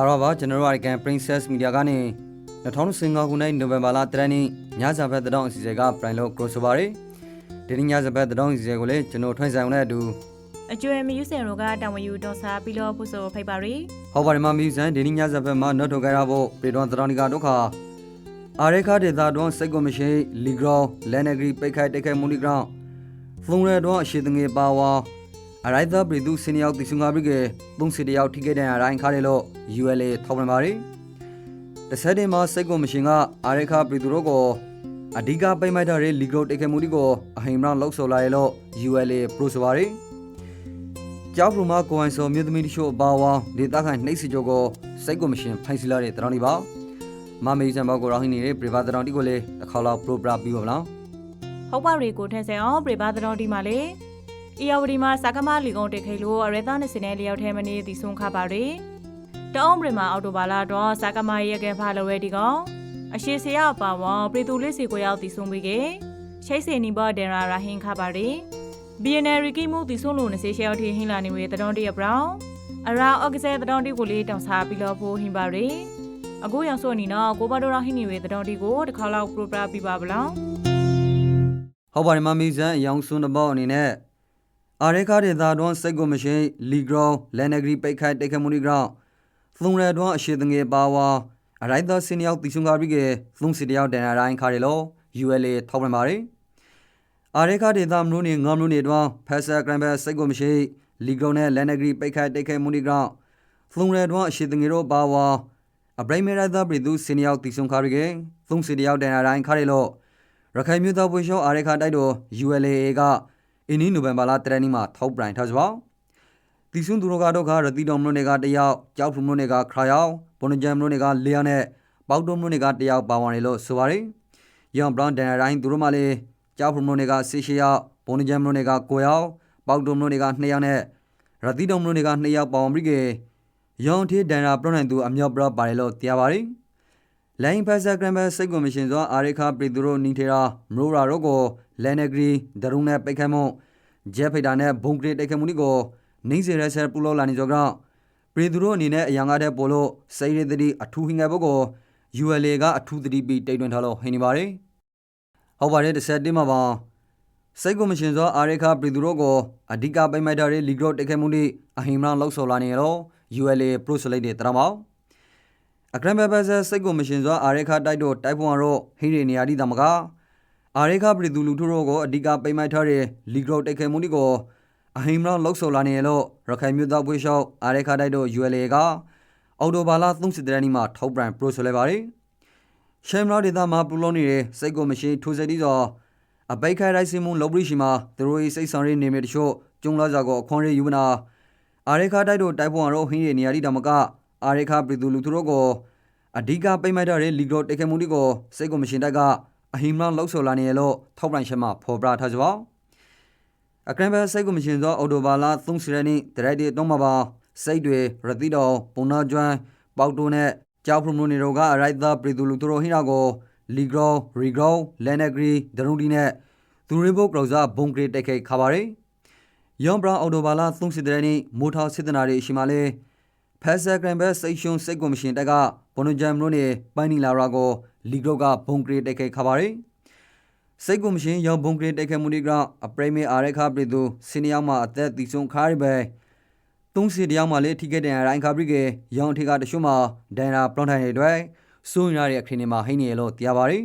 ကာရောပါကျွန်တော်တို့အကန် Princess Media ကနေ2015ခုနှစ်နိုဝင်ဘာလ3ရက်နေ့ညစာဖက်တဲ့တောင်အစီအစဉ်က Prime လို့ crossover တွေဒီနေ့ညစာဖက်တဲ့တောင်အစီအစဉ်ကိုလည်းကျွန်တော်ထွန်းဆောင်နဲ့အတူအကျွဲမယူစင်တို့ကတာဝန်ယူတော်စားပြီးတော့ဖို့ဆိုဖိတ်ပါရီဟောပါတယ်မှာမြူဇန်ဒီနေ့ညစာဖက်မှာနောက်ထုတ်ကြရဖို့ပြည်တော်သတော်နီကဒုက္ခအာရေခဒေတာတွန်းစိတ်ကိုမရှိလီဂရောလန်နဂရီပိတ်ခိုက်တိတ်ခိုက်မူနီဂရောင်းဖုန်ရဲတွန်းအရှိတငယ်ပါဝါ အရိုက်သာပြည်သူစင်ရောက်တီစုငါဘိကေသုံးစီတယောက်ထိခဲ့တဲ့အတိုင်းခါရလို့ ULA ထောက်ပြန်ပါရီတဆက်တင်မှာစိတ်ကိုမရှင်ကအာရေခပြည်သူတို့ကိုအဓိကပိတ်မိုက်ထားတဲ့လီဂရောတိတ်ခိုက်မူနီကိုအဟိမ်ရောင်းလောက်ဆိုလာရလို့ ULA ပရိုဆိုပါရီကျောက်ဖရမကိုအိုင်စောမြို့သမီးတို့ရှို့အပါဝါဒေတာခိုင်နှိပ်စီကျော်ကိုစိတ်ကိုမရှင်ဖိုင်စီလာတဲ့တရောင်းဒီပါမမေးစံဘောကိုရောင်းနေတဲ့ပြပါတရောင်းဒီကိုလေတစ်ခါလောက်ပရိုပရာပြီးပါမလားဟုတ်ပါရီကိုထက်ဆင်အောင်ပြပါတော်ဒီမှာလေ အီယာဝဒီမှာစကမလီကုံတက်ခိလို့အရသာနဲ့စနေလျောက်ထဲမနေသည်ဆုံးခပါရီတောင်းပရမှာအော်တိုဘာလာတော့စကမရဲ့ကဲဖာလိုဝဲဒီကောင်အရှိစရပါဝပရီတူလေးစီကိုရောက်သည်ဆုံးပြီးကေရှိတ်စင်နီဘော်ဒန်ရာရာဟင်းခပါရီ BNR ကီမှုတီဆုံးလို့နစေရှယ်တီဟင်းလာနေဝေတတော်တရဘရောင်းအရာအော့ကစဲတတော်တီကိုလေးတောင်စားပြီးတော့ဖို့ဟင်းပါရီအခုရောက်ဆိုနေတော့ကိုဘတော်ရဟင်းနေဝေတတော်တီကိုတစ်ခါလောက်ပရိုပရာပြပါဗလားဟုတ်ပါတယ်မမေးစံအယောင်စွန်းတဲ့ဘောအနေနဲ့ အာရေခဒေတာတွန်းစိတ်ကိုမရှင်လီဂရောလန်နဂရီပိတ်ခိုက်တိတ်ခမူနီဂရောင်းသုံးရဲတွန်းအရှိတငယ်ပါဝါအရိုက်သာစင်ရောက်တီစုငါဘိကေသုံးစီတယောက်တန်အတိုင်းခါရလို့ ULA ထောက်ပြန်ပါရီအာရေခဒေသမလို့နေငမ်လို့နေတော့ဖက်ဆာဂရမ်ဘဲစိတ်ကိုမရှိလီဂရိုနဲ့လန်နဂရီပိတ်ခိုက်တိတ်ခိုက်မူနီဂရောင်းဖလုံရဲတော့အရှိတငယ်တော့ပါဝါအဘရိမေရသာပြည်သူစင်ရောက်တီဆုံခါရီကေသုံးစီတယောက်တန်အတိုင်းခါရလို့ရခိုင်မြို့သားပွေရှောအာရေခတိုက်တော့ ULA က အင်းနီနိုဝင်ဘာလတရနီမှာထောက်ပရိုင်ထားစပါတီဆွန်းသူတို့ကတော့ခါရတီတော်မလို့နေကတယောက်ကြောက်ဖုံမလို့နေကခါယောက်ဘွန်ဂျမ်မလို့နေကလေယာနဲ့ပေါက်တုံမလို့နေကတယောက်ပါဝင်တယ်လို့ဆိုပါတယ်ယောင်ဘရန်ဒန်အတိုင်းသူတို့မှလည်းကျောက်ဖုံမလို့နေကဆီရှီယောက်ဘုံဂျမ်မလို့နေကကိုယောက်ပေါက်တုံမလို့နေက2ယောက်နဲ့ရတိတုံမလို့နေက2ယောက်ပေါအောင်ပြီးကေယောင်ထေးဒန်ရာပရနိုင်သူအမြောက်ပရပါတယ်လို့တရားပါတယ်လိုင်းဖက်ဆာဂရမ်ဘဲစိတ်ကိုမရှင်စွာအာရိခပြည်သူတို့နီထေရာမရိုရာတို့ကိုလန်နဂရီဒရုံနဲ့ပိတ်ခတ်မှု ဂျက်ဖိတာနဲ့ဘုံကရတိုက်ခတ်မှုဒီကိုနှင်းစေရဲဆဲပူလောလာနေကြကြောင့်ပြည်သူတို့အနေနဲ့အရန်ကားတဲ့ပို့လို့စိတ်ရည်တတိအထူးဟင်ငယ်ဘုတ်ကို ULA ကအထူးတတိပြီးတိတ်တွင်ထားလို့ဟင်နေပါတယ်ဟုတ်ပါတယ်တစ်ဆက်တင်းမှာပါစိတ်ကိုမရှင်သောအာရေခပြည်သူတို့ကိုအဓိကပိတ်မိုက်ထားတဲ့လီဂရော့တိုက်ခိုက်မှုတွေအဟိမရန်လောက်ဆော်လာနေရော ULA Pro Select တွေတရမောက်အကရမ်ဘဲဘဲဆစိတ်ကိုမရှင်သောအာရေခတိုက်တော့တိုက်ပွန်ရောဟိရီနေရာဒီတမက အာရေခပြည်သူလူထုတို့ကိုအဓိကပိတ်မိုက်ထားတဲ့လီဂရော့တိုက်ခိုက်မှုတွေကိုအဟိမရန်လောက်ဆော်လာနေရောရခိုင်မြို့သားပွေးလျှောက်အာရေခတိုက်တော့ ULA ကအော်တိုဘာလာ30တရနီမှာထောက်ပံ Pro Select ပါတယ်ရှမ်ရာဒေတာမှာပူလုံးနေတဲ့စိတ်ကိုမရှင်ထိုးစက်တီးသောအပိတ်ခိုင်ရိုက်စင်မုံလောဘရီရှိမှာသူတို့၏စိတ်ဆောင်ရနေမြေတချို့ကျုံလာကြကိုအခွန်ရယူမနာအာရေခါတိုက်တို့တိုက်ပွန်ရောဟင်းရနေရာဒီတမကအာရေခါပြည်သူလူသူတို့ကိုအဓိကပိတ်မိုက်ထားတဲ့လီဂရောတိုက်ခတ်မှုတွေကိုစိတ်ကိုမရှင်တိုက်က အဟိမန်လောက်ဆော်လာနေရလို့ထောက်ပံ့ချက်မှာဖော်ပြထားကြပါအကရန်ဘဲစိတ်ကိုမရှင်သောအော်တိုဘာလာ30ရက်နေ့တရက်ဒီတော့မှာပါစိတ်တွေရတိတော်ပုံနာကျွမ်းပေါက်တိုနဲ့ကြောက်ဖရုံနိုနေတို့ကအရိုက်သာပြည်သူလူသူတို့ဟိနာကိုလီဂရောရီဂရောလန်နဂရီဒရုံဒီနဲ့သူရိဘုတ်ကလောဇာဘုံဂရစ်တက်ခိတ်ခါပါရီယောင်ဘရာအော်တိုဘာလာ30တဲ့နေ့မိုထောက်စစ်တနာတွေရှိမှလဲဖက်ဆာဂရန်ဘဲစိတ်ရှုံစိတ်ကွန်မရှင်တက်ကဘွန်နဂျမ်လို့နေပိုင်းနီလာရာကို လီဂရော့ကဘုံဂရစ်တက်ခိတ်ခါပါရီစိတ်ကွန်မရှင်ယောင်ဘုံဂရစ်တက်ခိတ်မှုဒီကအပရိမေအာရက်ခပြည်သူစင်နီယောက်မှအသက်တီဆုံခါရီပဲသုံးစီတယောက်မှလည်းထိခဲ့တဲ့အတိုင်းခါပရိကေရောင်ထေကတရှုမှဒန်ရာပလွန်ထိုင်တွေအတွက်စိုးရင်ရတဲ့အခင်းတွေမှာဟိနေရလို့တရားပါရီ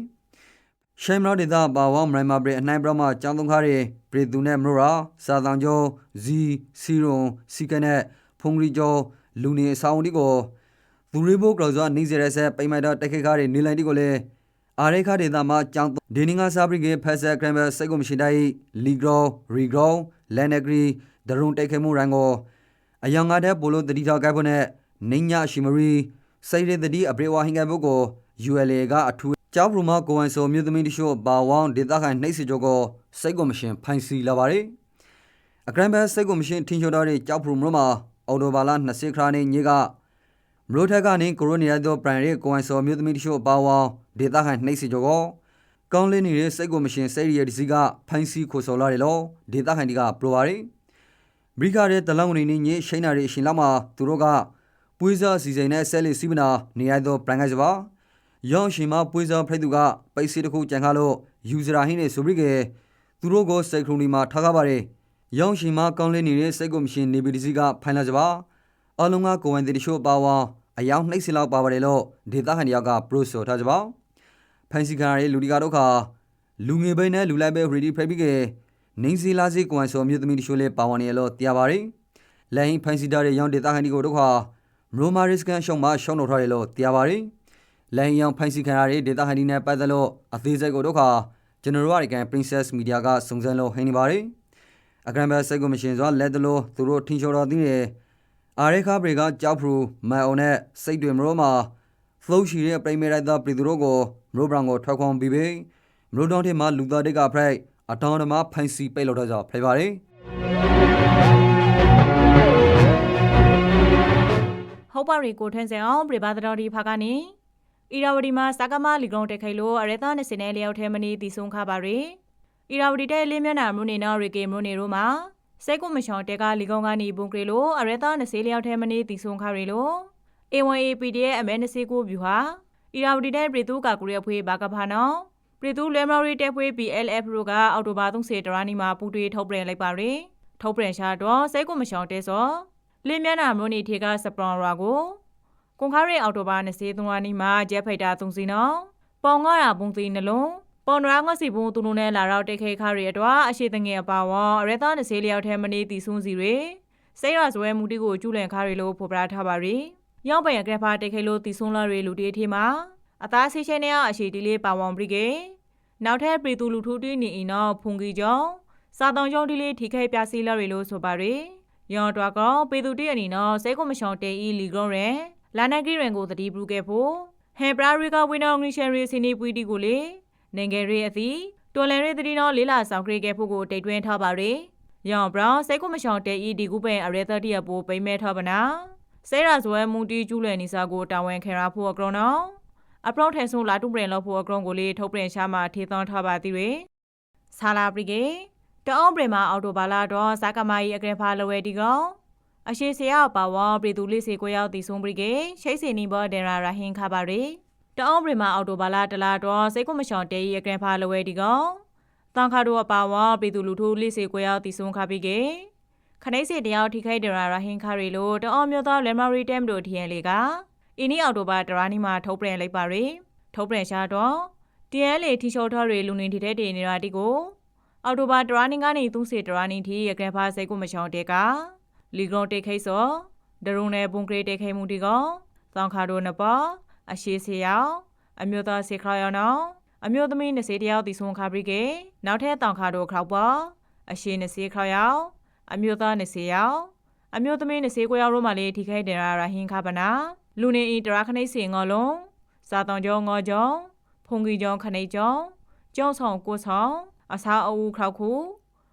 ရှမ်မရဒေတာပါဝါမရိုင်မာဘရအနှိုင်ဘရမကျောင်းသုံးခါရီဘရီသူနဲ့မရိုရာစာတန်ကျော်ဇီစီရွန်စီကနဲ့ဖုန်ရီကျော်လူနေအဆောင်ဒီကို သူရိဘိုကလောဇာနေစရဲဆက်ပိမိုက်တာတက်ခိခါရီနေလိုက်ဒီကိုလေအာရေခဒေတာမှာကျောင်းဒေနင်းငါစာပရိကေဖက်ဆာဂရမ်ဘစိတ်ကိုမရှိတိုင်းလီဂရောရီဂရောလန်နဂရီဒရုံတက်ခိမှုရန်ကိုအယောင်ငါတဲ့ပိုလိုတတိထောက်ကိုက်ဖို့နဲ့နေညာရှိမရီစိတ်ရတတိအပရေဝဟင်ကဘုတ်ကို ULA ကအထူးကျောက်ပရမကိုဝန်ဆိုမြို့သမီးတချို့ဘာဝောင်းဒေသခံနှိပ်စီကြောကိုစိတ်ကိုမရှင်ဖိုင်စီလာပါတယ်အကရန်ဘဲစိတ်ကိုမရှင်ထင်းချိုတော့တဲ့ကျောက်ပရမမှာအော်တိုဘာလာ20ခါနေညက မလို့ထက်ကနေကိုရိုနီယာတော့ပရန်ရဲကိုဝန်ဆိုမြို့သမီးတချို့ဘာဝောင်းဒေသခံနှိပ်စီကြောကိုကောင်းလေးနေတဲ့စိတ်ကိုမရှင်စိတ်ရည်ဒီစီကဖိုင်စီခိုဆော်လာတယ်လို့ဒေသခံတွေကပြောပါတယ်ဘရိကာရဲ့တလောင်းနေနေညရှိနာရီအရှင်လောက်မှာသူတို့ကပွေးစားစီစဉ်တဲ့ဆဲလီစီမနာနေရာသောပရန်ဂိုင်စပါရောင်းရှင်မပွေးစားဖိတ်သူကပိတ်စီတစ်ခုကြံခါလို့ယူဇရာဟင်းနေဆိုပြီးကသူတို့ကိုစိတ်ခရုံဒီမှာထားကားပါတယ်ရောင်းရှင်မကောင်းလေးနေတဲ့စိတ်ကိုမရှင်နေပီဒီစီကဖိုင်လာစပါ အလုံးကကိုဝန်တီတရှို့ပါဝါအယောင်နှိမ့်စလောက်ပါပါတယ်လို့ဒေတာဟန်တယောက်ကပရိုဆိုထားကြပါဖန်စီကာရဲ့လူဒီကာတို့ခါလူငယ်ပိန်းနဲ့လူလိုက်ပဲရီဒီဖရက်ပြီးကနင်းစီလာစီကွမ်ဆိုမြို့သမီးတရှို့လေးပါဝင်နေလို့တရားပါတယ်လိုင်းဖန်စီတာရဲ့ရောင်းဒေတာဟန်ဒီကိုတို့ခါမရိုမာရစ်ကန်ရှောင်းမှာရှောင်းတော့ထားတယ်လို့တရားပါတယ်လိုင်းရောင်ဖန်စီခံရတဲ့ဒေတာဟန်ဒီနဲ့ပတ်သက်လို့အသေးစိတ်ကိုတို့ခါကျွန်တော်တို့ကန် Princess Media ကစုံစမ်းလို့ဟင်းနေပါတယ်အကရန်ဘတ်စိတ်ကိုမရှင်စွာလက်တလို့သူတို့ထင်လျှော်တော်သိတယ် အာရေခါဘရီကကြောက်ဖရူမန်အောင်နဲ့စိတ်တွေမရောမှာ flow ရှိတဲ့ပရိမေရိုက်တာပြည်သူတို့ကိုမရိုဘရန်ကိုထွက်ခွန်ပြီးပြီမရိုဒေါင်းထဲမှာလူသားတွေကဖရိုက်အတောင်တမဖိုင်စီပိတ်လို့တော့ကြောက်ဖိပါတယ်ဟုတ်ပါရီကိုထွန်းစင်အောင်ပြပါတော်ဒီဖာကနေအီရာဝတီမှာစကမလီကုံတက်ခိုင်လို့အရသာနဲ့စနေလျောက်ထဲမနီတီဆုံးခပါရီအီရာဝတီတဲ့လင်းမျက်နှာမွနေနော်ရီကေမွနေတို့မှာ စဲကုမရှောင်းတက်ကလီကုံကနေဘုံကလေးလို့အရသာနဲ့စေလျောက်ထဲမနီတီဆုံးခရီလို့ A1APD ရဲ့အမဲနစီကိုဗျူဟာအီရာဝတီတဲ့ပြည်သူကကူရဖွေးဘာကဖာနော်ပြည်သူလဲမရီတက်ဖွေး PLF တို့ကအော်တိုဘာ30တရာနီမှာပူတွေထုတ်ပြန်လိုက်ပါရီထုတ်ပြန်ရှာတော့စဲကုမရှောင်းတဲစောလင်းမျက်နှာမွနီထေကစပရွန်ရာကိုကွန်ခါရီအော်တိုဘာ23ရက်နေ့မှာဂျက်ဖိုက်တာ3စီနော်ပေါင်ငါရာပုံစီနှလုံး ပေါ်နရာငါစီပုံသူတို့နဲ့လာတော့တိတ်ခဲခါရီအတော့အရှိတငယ်အပါဝါအရသာ20လျောက်ထဲမနေတီဆွန်းစီတွေစိတ်ရဇွဲမူတီကိုကျူးလန်ခါရီလို့ဖော်ပြထားပါရီရောက်ပံရကရဖာတိတ်ခဲလို့တီဆွန်းလာရီလူတီအထေးမှာအသားဆေးချင်းနဲ့အရှိတီလေးပါဝံပရိကေနောက်ထပ်ပြည်သူလူထုတီနေအင်းတော့ဖုန်ကြီးကြောင့်စာတောင်ကျောင်းတီလေးထိခိုက်ပြစီလာရီလို့ဆိုပါရီယောတွာကပေသူတီအနေနော်စဲကိုမရှောင်းတေဤလီဂရွန်ရယ်လာနဂီရန်ကိုတတိပူခဲ့ဖို့ဟေဘရာရီကဝင်းအောင်ငီရှယ်ရီစီနီပွီတီကိုလေ နိုင်ငံရေးအသီတော်လန်ရီတတိနော်လေးလာဆောင်ခရီခဲ့ဖို့ကိုတိတ်တွင်းထားပါရယ်ယောင်ဘရောင်းစဲကိုမရှောင်းတေဤဒီကူပန်အရဲသတိယပိုပိမဲထားပါနာစဲရာဇဝဲမူတီကျူးလွယ်နေစာကိုတာဝန်ခံရဖို့အကရုံနော်အပရောင်းထဲဆုံးလာတုပရင်လောက်ဖို့အကရုံကိုလေထုတ်ပြန်ရှာမှထေသွန်းထားပါသည်ရယ်ဆာလာပရီကေတအောင်ပရမအော်တိုဘာလာတော့စကမာကြီးအကရဖာလဝဲဒီကောင်အရှိစရာပါဝါပြည်သူလေးစီကိုရောက်တည်ဆုံးပရိကေရှိတ်စီနီဘောဒေရာရာဟင်ခါပါရီ တအောင်ပရမအော်တိုဘာလာတလာတော့စိတ်ကိုမရှောင်တေးအကရဖာလဝဲဒီကောင်တန်ခါတို့အပါဝါပြည်သူလူထုလေးစီကိုရောက်တည်ဆုံးခါပြီးကေခနိစီတယောက်ထိခိုက်ဒေရာရာဟင်ခါရီလို့တအောင်မျိုးသားလမ်မာရီတမ်တို့ထီယန်လေကအင်းနီအော်တိုဘာတရာနီမှာထုတ်ပြန်လိုက်ပါရီထုတ်ပြန်ရှာတော့တီယန်လေထီရှော့ထော်ရီလူနေတီတဲ့တေနေတာတီကိုအော်တိုဘာတရာနင်းကနေသူစီတရာနင်းတီရကရဖာစိတ်ကိုမချောင်းတဲ့ကလီဂရွန်တေခိတ်စောဒရုံနယ်ဘုံကရေတေခိတ်မှုတီကောသောင်ခါတို့နပ အရှိစီယောင်အမျိုးသားစေခရယောင်နောင်အမျိုးသမီး20တယောက်တီဆွန်ခါပရိကေနောက်ထပ်တောင်ခါတို့ခောက်ပေါ်အရှိ20ခရယောင်အမျိုးသား20ယောက်အမျိုးသမီး20ကိုယောက်တို့မှလည်းထိခိုက်တယ်ရာဟင်းခါပနာလူနေဤတရာခနိတ်စီငေါလုံးစာတောင်ကျော်ငေါကျော်ဖုန်ကြီးကျော်ခနိတ်ကျော်ကျောင်းဆောင်ကိုဆောင်အစာအုပ်ခောက်ခု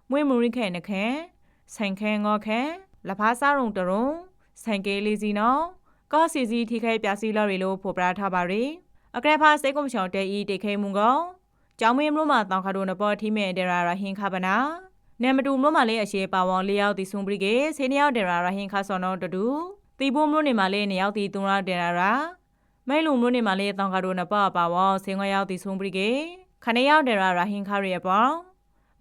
မွေးမူရိခဲနခဲဆိုင်ခဲငေါခဲလဖားစားရုံတရုံဆိုင်ကဲလေးစီနော် ကောစီစီထိခဲပြစီလော်ရီလို့ဖော်ပြထားပါရီအကရဖာစိတ်ကုံချောင်းတဲဤတိခဲမှုကောကျောင်းမင်းမလို့မှာတောင်ခါတို့နပေါ်ထီမဲဒရာရာဟင်ခပနာနေမတူမလို့မှာလေးအရှိပါဝောင်လေးယောက်တီဆုံပရိကေဆေနယောက်ဒရာရာဟင်ခဆောနောတတူတီဘုံမလို့နေမှာလေးနေယောက်တီသုံးရဒရာရာမဲလုံမလို့နေမှာလေးတောင်ခါတို့နပေါ်ပါဝောင်ဆင်းငယောက်တီဆုံပရိကေခဏရောက်တယ်ရာရာဟင်ခါရီပေါ့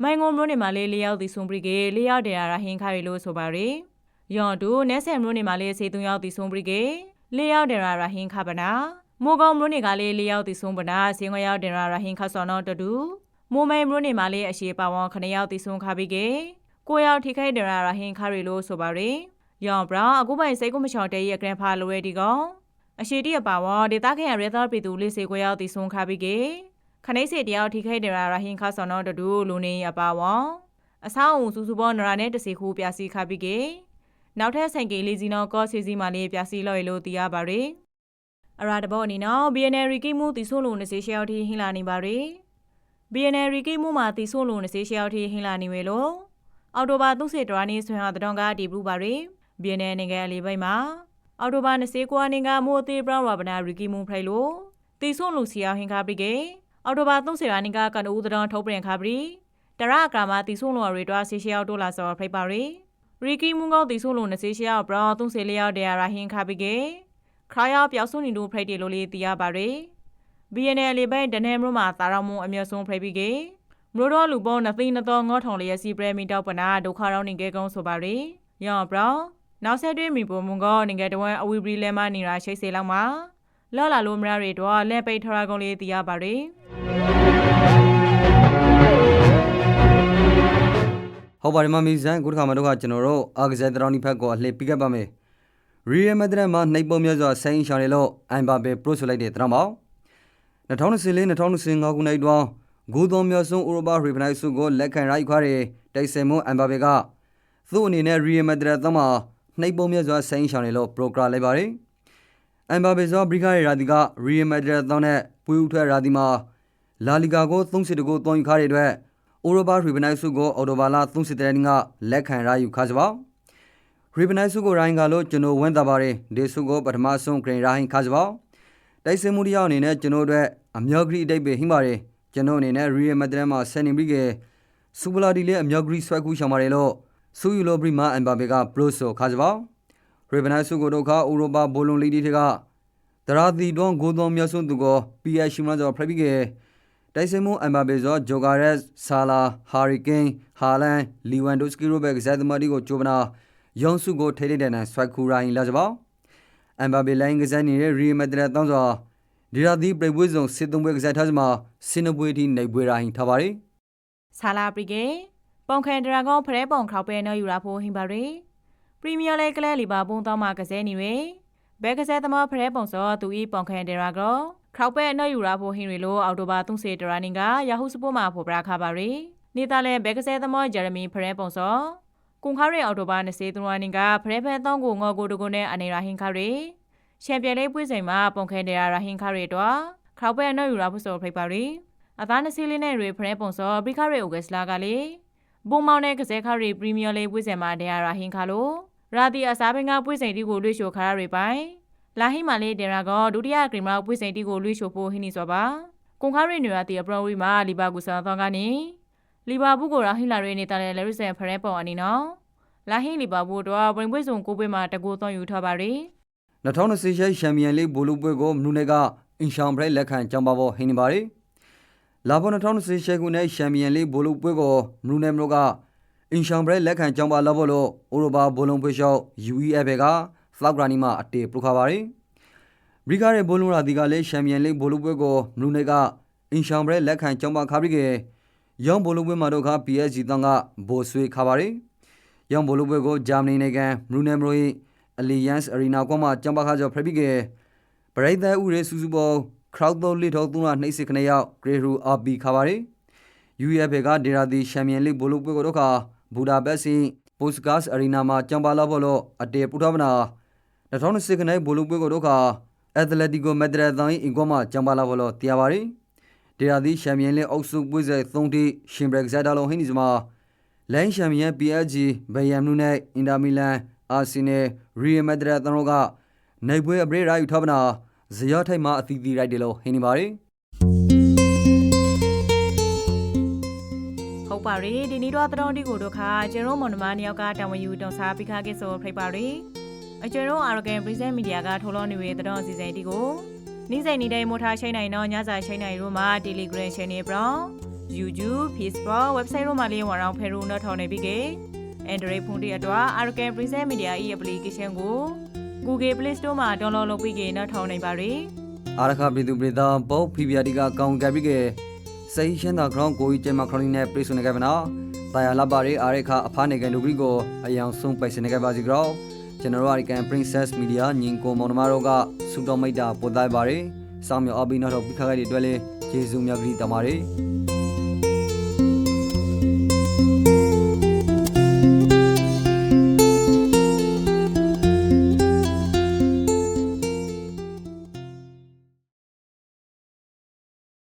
မိုင်ငုံမျိုးနေမှာလေးလေးယောက်တီဆုံပရိကေလေးယောက်တယ်ရာဟင်ခါရီလို့ဆိုပါရီယော် တူနဲဆယ်မျိုးနေမှာလေးစေသုံးယောက်တီဆုံပရိကေလေးယောက်တယ်ရာရာဟင်ခါပနာမိုးကောင်မျိုးနေကလေးလေးယောက်တီဆုံပနာစင်ငယောက်တယ်ရာရာဟင်ခါဆောနော်တူမိုးမဲမျိုးနေမှာလေးအရှိပါဝေါခဏယောက်တီဆုံခါပြီးကေကိုယောက်ထိခိုက်တယ်ရာရာဟင်ခါရီလို့ဆိုပါရီယော်ဘရာအခုပိုင်စိတ်ကိုမချောင်တဲ့ရဲ့ဂရန်ဖာလိုရဲဒီကောင်အရှိတိအပါဝေါဒေတာခင်ရရဲသားပြည်သူလေးစေကိုယောက်တီဆုံခါပြီးကေခနိစေတယောက်ထိခိုက်တယ်ရာရဟင်ခါဆောနောတဒူလူနေအပါဝံအဆောင်းဦးစူစူပေါ်နရာနဲ့တစီခုပြစီခပိကေ နောက်ထပ်ဆိုင်ကေလေးစီနောကောစီစီမာလေးပြစီလော်ရလို့တီးရပါရယ်အရာတဘောအနေနော် BNL ရီကိမှုတီဆိုးလို့နေစေရှောက်တီဟင်းလာနေပါရယ် BNL ရီကိမှုမှာတီဆိုးလို့နေစေရှောက်တီဟင်းလာနေဝေလို့အော်တိုဘာ30ဒရာနေဆွေဟာတတော်ကတီဘူးပါရယ် BNL နိုင်ငံအလေးပိုင်မှာအော်တိုဘာ29ရက်နေ့ကမိုးသေးဘရဝဘနာရီကိမှုဖိုင်လို့တီဆိုးလို့စီအောင်ဟင်ခပိကေအော်တိုဘာ30ရာနီကကန်ဦးတတော်ထုတ်ပြန်ခါပရီတရအကရာမတီဆုံလော်ရီတွာဆီရှီယောက်တိုလာဆော်ဖိတ်ပါရီ ရီကီမုန်ကောတီဆိုလိုနစီရှောက်ဘရာသုံးစီလျောက်တဲ့ရာဟင်ခါပိကေခရာယောက်ပြောက်စုံနေတို့ဖရိတ်တီလိုလေးတီးရပါရယ် BNL လေးပဲဒနေမလို့မှာသာတော်မုံအမျက်ဆုံးဖရိတ်ပိကေမလို့တော့လူပေါ်နသိနတော့ငေါထုံလျက်စီပရမီတောက်ပနာဒုက္ခရောင်းနေကေကုန်းဆိုပါရယ်ယောဘရာနောက်ဆက်တွဲမီပုံမုံကောနေကတဝမ်အဝီဘရီလဲမနေရာရှိတ်စေလောက်မှာလော်လာလိုမရတွေတော့လက်ပိတ်ထရာကုန်းလေးတီးရပါရယ် ဟုတ်ပါတယ်မမီဇန်ခုတစ်ခါမှတော့ကျွန်တော်တို့အာဂဇက်တရောင်းဒီဖက်ကိုအလှည့်ပြခဲ့ပါမယ်ရီယယ်မက်ဒရစ်မှာနှိပ်ပုံမြတ်စွာဆိုင်းရှောင်းရလို့အိုင်ဘာဘေပရိုဆိုလိုက်တဲ့တရောင်းပေါ2024 2025ခုနှစ်အတွင်းဂိုးတော်မြတ်ဆုံးဥရောပရီဖနိုက်စုကိုလက်ခံရိုက်ခွာတဲ့တိုက်စင်မွန်အမ်ဘာဘေကသူ့အနေနဲ့ရီယယ်မက်ဒရစ်သမားနှိပ်ပုံမြတ်စွာဆိုင်းရှောင်းရလို့ပရိုဂရလိုက်ပါတယ်အမ်ဘာဘေဇောဘရီကာရဲ့ရာဒီကရီယယ်မက်ဒရစ်သောနဲ့ပွေဦးထွက်ရာဒီမှာလာလီဂါကို30တကိုတွန်းယူခါတဲ့အတွက် ဥရောပရီဘနိုက်စုကိုအော်တိုဘာလာ30တဲ့နေ့ကလက်ခံရယူခါစပါရီဘနိုက်စုကိုရိုင်းကလို့ကျွန်တော်ဝန်တာပါတယ်ဒီစုကိုပထမဆုံးဂရင်ရိုင်းခါစပါတိုက်စင်မှုတရားအနေနဲ့ကျွန်တော်တို့အမြောက်ဂရီအတိတ်ပဲဟိပါတယ်ကျွန်တော်အနေနဲ့ရီယယ်မက်ဒရမှာဆန်နီဘရီကစူပလာဒီလေးအမြောက်ဂရီဆွဲကူးရှောင်ပါတယ်လို့ဆူယူလိုဘရီမာအမ်ဘာဘေကပရိုဆိုခါစပါရီဘနိုက်စုကိုတော့ခါဥရောပဘိုလုံလီဒီတွေကတရာသီတွန်းဂိုးသွန်မြတ်စွန်းသူကို PS ရှိမလာတော့ဖရဘီက တိုက်စင်မှုအမ်ဘာဘေဇောဂျိုဂါရက်ဆာလာဟာရီကိန်းဟာလန်လီဝမ်ဒိုစကီရိုဘက်ဇက်သမတီကိုဂျိုဗနာယွန်စုကိုထိထိတဲ့နန်ဆွိုက်ခူရိုင်းလာကြပါအမ်ဘာဘေလိုင်းကစားနေတဲ့ရီမက်ဒရတောင်းစွာဒီရာဒီပြပွဲစုံစစ်သုံးပွဲကစားထားစမှာစင်နပွဲတီနေပွဲရိုင်းထားပါရီဆာလာပရီကေပုံခဲဒရာဂွန်ဖရဲပုံခေါပဲနော်ယူရာဖိုဟင်ပါရီပရီးမီးယားလိကလဲလီပါပုံတောင်းမှာကစားနေရဘဲကစားသမားဖရဲပုံစောသူဤပုံခဲဒရာဂော ခေါပဲနော်ယူရာဖိုဟင်ရီလိုအော်တိုဘာ30ဒရာနင်ကယာဟုစပိုမှာဖိုပရာခါပါရီနေတာလဲဘဲကစားသမားဂျယ်ရမီဖရဲပုံစောကွန်ခါရီအော်တိုဘာ20ဒရာနင်ကဖရဲဖဲတောင်းကိုငေါ်ကိုတကုနဲ့အနေရာဟင်ခါရီချန်ပီယံလိပွဲစဉ်မှာပုံခဲဒရာဟင်ခါရီတော့ခေါပဲနော်ယူရာဖိုဆိုဖိတ်ပါရီအသားနစီလေးနဲ့ရေဖရဲပုံစောပရိခရေအိုဂက်စလာကလေဘုံမောင်နဲ့ကစဲခရီပရီးမီးယားလိပွဲစဉ်မှာဒေယာရာဟင်ခါလိုရာတီအစားပင်ကပွဲစဉ်တီကိုလွှေ့ရှိုခါရတွေပိုင် လာဟိမာလေးဒေရာကဒုတိယဂရီမာပွဲစဉ်တီကိုလွှေ့ရှိုဖို့ဟင်းနေစောပါကွန်ခါရီနူရာတီအပရဝီမှာလီဘာကူဆာသောကနေလီဘာဘူးကိုရာဟိလာရီနေတာလေလရီဆန်ဖရဲပုံအနီနော်လာဟိလီဘာဘူးတော့ပရင်ပွဲစဉ်ကိုပွဲမှာတကူသွန်ယူထားပါရီ2020ရှိချန်ပီယံလိဘောလုံးပွဲကိုမနူနေကအင်ရှောင်ဘရက်လက်ခံကြောင်းပါဖို့ဟင်းနေပါရီလာဘော2020ရှိခုနဲ့ချန်ပီယံလိဘောလုံးပွဲကိုမနူနေမလို့ကအင်ရှောင်ဘရက်လက်ခံကြောင်းပါလာဖို့လို့ဥရောပဘောလုံးပွဲရှော့ UEF က ဖလောက်ဂရာနီမှာအတေပလုခါပါရီဘရီကာရဲ့ဘောလုံးရာဒီကလည်းချန်ပီယံလိဘောလုံးပွဲကိုမနူနေကအင်ရှောင်ဘရက်လက်ခံကြောင်းပါခါပြီးကယောင်ဘောလုံးပွဲမှာတော့က PSG တန်းကဘိုဆွေခါပါရီယောင်ဘောလုံးပွဲကိုဂျာမနီနိုင်ငံမနူနေမလို့ Alliance Arena ကွန်မှာကျင်းပခါကြောဖရပြီးကပရိသတ်ဥရေစုစုပေါ crowd သောလစ်ထောသူနာနှိမ့်စစ်ခနေရောက် Grey Roo RB ခါပါရီ UEFA ကဒေရာဒီချန်ပီယံလိဘောလုံးပွဲကိုတော့ခါဘူဒါပက်စီ Puskas Arena မှာကျင်းပလာဖို့လို့အတေပူထမနာ 2020ခနိုင်ဘောလုံးပွဲကိုတော့ခါ Atletico Madrid တန်းအင်ကွန်မှာကျင်းပလာဖို့လို့တရားပါရီဒေရာဒီချန်ပီယံလိအုပ်စုပွဲစဉ်3တိရှင်ဘရက်ဇက်တာလုံးဟင်းဒီစမှာလိုင်းချန်ပီယံ PSG ဘယ်ယမ်နူနဲ့အင်တာမီလန်အာဆင်နယ်ရီယယ်မက်ဒရစ်တန်တို့ကနိုင်ပွဲအပရိရာယူထပ်မနာဇယောထိုက်မှာအသီးသီးရိုက်တယ်လို့ဟင်းနေပါရီဟုတ်ပါရီဒီနေ့တော့တတော်ဒီကိုတို့ခါကျန်တော်မွန်နမနှစ်ယောက်ကတာဝန်ယူတောင်းစားပိခါကိဆိုဖိတ်ပါရီ အကျန်တော် Arrogant Present Media ကထိုးလို့နေဝေတတော်စီစဉ်တီကိုနေ့စဉ်နေ့တိုင်းမိုထားရှိနိုင်တော့ညစာရှိနိုင်တို့မှာ Telegram Channel ပြောင်း YouTube Facebook website တို့မှာလေးဝါရောင်းဖဲရိုးတော့ထောင်းနေပြီကေ Android ဖုန်းတွေအတွက် Arrogant Present Media ၏ application ကို Google Play Store မှာ download လုပ်ပြီးကေတော့ထောင်းနိုင်ပါရီအာရခပြည်သူပြည်သားဘောဖီဗီယာတီကကောင်းကပ်ပြီးကစိတ်ရှင်းတာဂရောင်းကိုကြီးကျမခရိုနီနဲ့ပြေဆုံနေကြပါနော်တာယာလာပါရီအာရခအဖားနေကန်လူဂရီကိုအယောင်ဆုံးပိုက်စနေကြပါစီကြော ကျွန်တော်တို့အရိကန် Princess Media ညီကိုမောင်နှမတို့ကစူတော်မိတ်တာပို့တိုင်းပါရီစောင်းမြော်အဘိနော်တော့ပြီးခါခဲ့တဲ့အတွက်လဲကျေးဇူးများကြီးတမာရီ